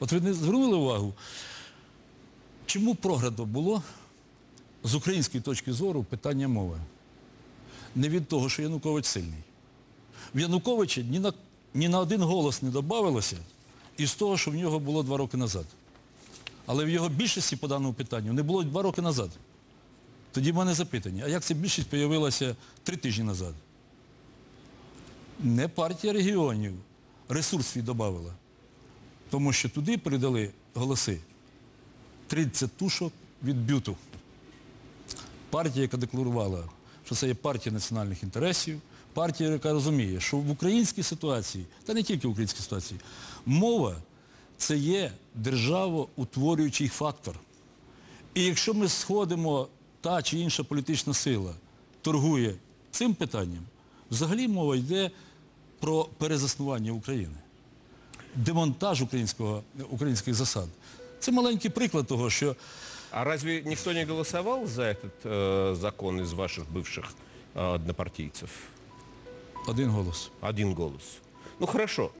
От ви не звернули увагу, чому програно було з української точки зору питання мови? Не від того, що Янукович сильний. В Януковича ні на, ні на один голос не додавалося із того, що в нього було два роки назад. Але в його більшості по даному питанню не було два роки назад. Тоді в мене запитання, а як ця більшість з'явилася три тижні назад? Не партія регіонів ресурс свій додавала. Тому що туди передали голоси 30 тушок від бюту. Партія, яка декларувала, що це є партія національних інтересів, партія, яка розуміє, що в українській ситуації, та не тільки в українській ситуації, мова це є державоутворюючий фактор. І якщо ми сходимо, та чи інша політична сила торгує цим питанням, взагалі мова йде про перезаснування України демонтаж українського, українських засад. Це маленький приклад того, що А разве никто не голосовал за этот э, закон из ваших бывших э, однопартийцев? один голос. Один голос. Ну хорошо,